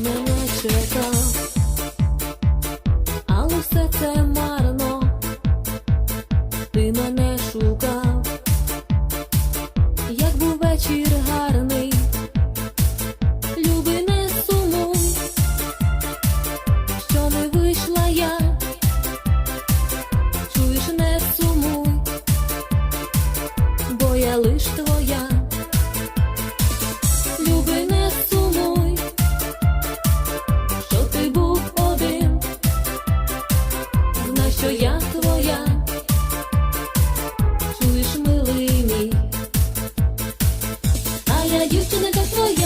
мене чекав, але все це марно, ти мене шукав, як був вечір гарний, люби не сумуй, що не вийшла я, чуєш, не сумуй, бо я лиш твоя. моя дівчинка твоя.